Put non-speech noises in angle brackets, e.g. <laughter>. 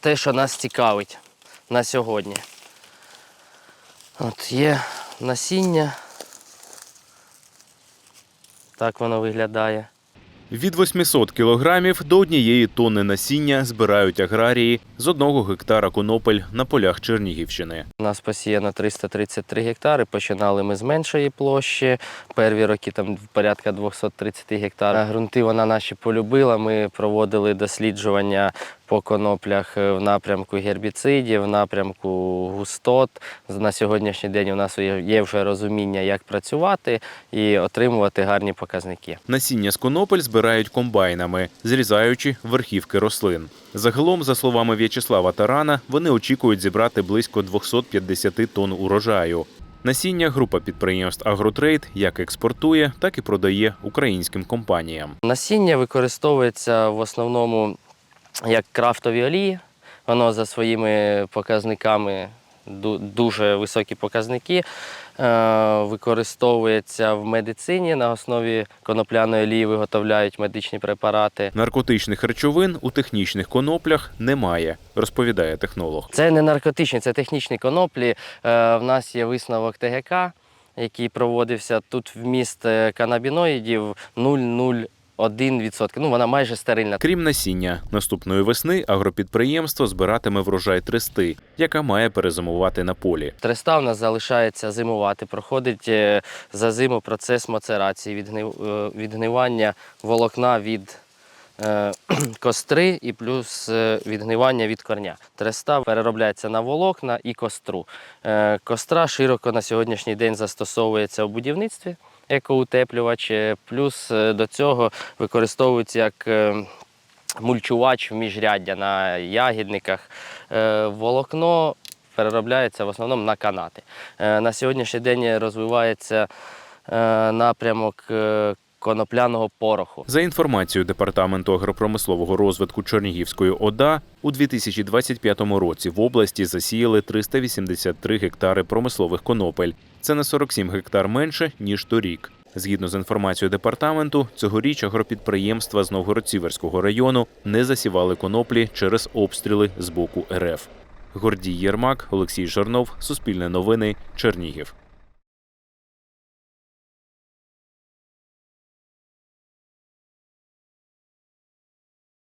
те, що нас цікавить на сьогодні. От є насіння. Так воно виглядає. Від 800 кілограмів до однієї тонни насіння збирають аграрії з одного гектара конопель на полях Чернігівщини. У нас посіяно 333 гектари. Починали ми з меншої площі. Перві роки там порядка 230 гектарів. Грунти вона наші полюбила. Ми проводили досліджування по коноплях в напрямку гербіцидів, в напрямку густот. На сьогоднішній день у нас є є вже розуміння, як працювати і отримувати гарні показники. Насіння з конопель збирають комбайнами, зрізаючи верхівки рослин. Загалом, за словами В'ячеслава Тарана, вони очікують зібрати близько 250 тонн урожаю. Насіння група підприємств Агротрейд як експортує, так і продає українським компаніям. Насіння використовується в основному як крафтові олії. Воно за своїми показниками дуже високі показники. Е, використовується в медицині на основі конопляної олії виготовляють медичні препарати. Наркотичних речовин у технічних коноплях немає, розповідає технолог. Це не наркотичні, це технічні коноплі. Е, в нас є висновок ТГК, який проводився тут в міст е, канабіноїдів 0,0 1%. Ну вона майже стерильна. Крім насіння, наступної весни агропідприємство збиратиме врожай трести, яка має перезимувати на полі. Треста в нас залишається зимувати. Проходить е, за зиму процес мацерації, е, відгнивання волокна від <clears throat> костри і плюс е, відгнивання від корня. Треста переробляється на волокна і костру. Е, Костра широко на сьогоднішній день застосовується у будівництві екоутеплювач, е, плюс е, до цього використовується як е, мульчувач в міжряддя на ягідниках. Е, Волокно переробляється в основному на канати. Е, На сьогоднішній день розвивається е, напрямок е, конопляного пороху. За інформацією департаменту агропромислового розвитку Чернігівської ОДА, у 2025 році в області засіяли 383 гектари промислових конопель. Це на 47 гектар менше ніж торік. Згідно з інформацією департаменту, цьогоріч агропідприємства з Новгород-Сіверського району не засівали коноплі через обстріли з боку РФ. Гордій Єрмак, Олексій Жорнов, Суспільне новини, Чернігів.